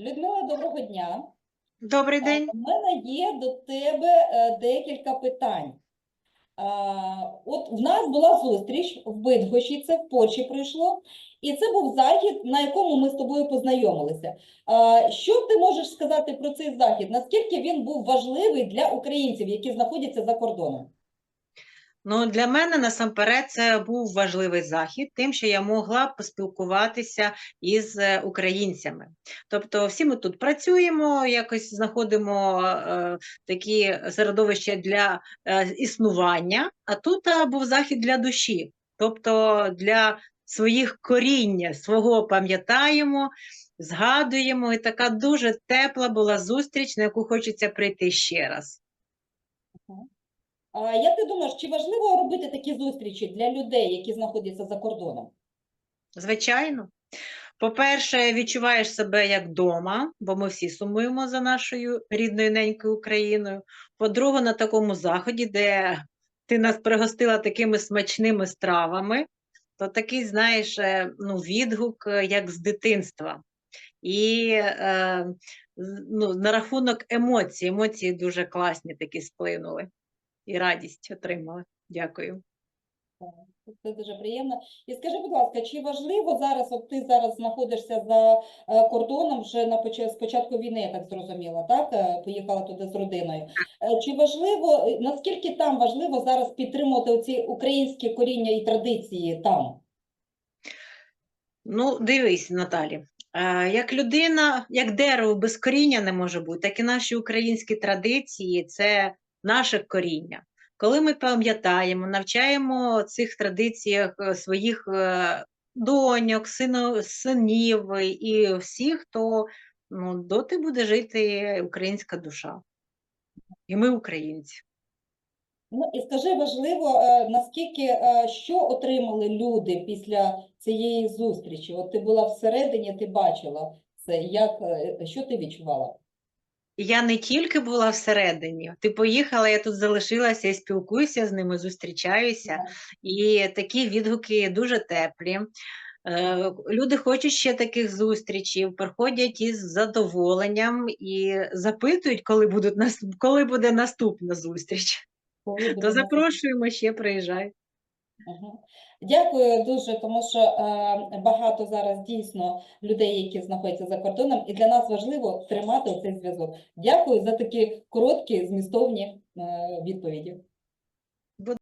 Людмила, доброго дня. Добрий день. У мене є до тебе е, декілька питань. От в нас була зустріч в Бидгощі, це в Польщі пройшло, і це був захід, на якому ми з тобою познайомилися. Що ти можеш сказати про цей захід? Наскільки він був важливий для українців, які знаходяться за кордоном? Ну, для мене насамперед це був важливий захід, тим, що я могла поспілкуватися із е, українцями. Тобто, всі ми тут працюємо, якось знаходимо е, такі середовища для е, існування, а тут е, був захід для душі, тобто для своїх коріння, свого пам'ятаємо, згадуємо, і така дуже тепла була зустріч, на яку хочеться прийти ще раз. А як ти думаєш, чи важливо робити такі зустрічі для людей, які знаходяться за кордоном? Звичайно. По-перше, відчуваєш себе як вдома, бо ми всі сумуємо за нашою рідною ненькою Україною. По-друге, на такому заході, де ти нас пригостила такими смачними стравами, то такий, знаєш, е, ну, відгук, е, як з дитинства. І е, ну, на рахунок емоцій, емоції дуже класні такі сплинули. І радість отримали. Дякую. Це дуже приємно. І скажи, будь ласка, чи важливо зараз, от ти зараз знаходишся за е, кордоном вже на поч- з початку війни, я так зрозуміла, так? Е, Поїхала туди з родиною. Е, Чи важливо, наскільки там важливо зараз підтримувати оці українські коріння і традиції там? Ну, дивись, Наталі. Як людина, як дерево без коріння не може бути, так і наші українські традиції це наше коріння. Коли ми пам'ятаємо, навчаємо цих традиціях е, своїх е, доньок, синів і всіх, то ну, доти буде жити українська душа. І ми українці. Ну і скажи, важливо, е, наскільки, що отримали люди після цієї зустрічі? От ти була всередині, ти бачила це, як, що ти відчувала? Я не тільки була всередині, ти поїхала, я тут залишилася і спілкуюся з ними, зустрічаюся. І такі відгуки дуже теплі. Е, Люди хочуть ще таких зустрічей, приходять із задоволенням і запитують, коли будуть коли буде наступна зустріч. Коли То буде запрошуємо ще приїжджай. Дякую дуже, тому що е, багато зараз дійсно людей, які знаходяться за кордоном, і для нас важливо тримати цей зв'язок. Дякую за такі короткі, змістовні е, відповіді.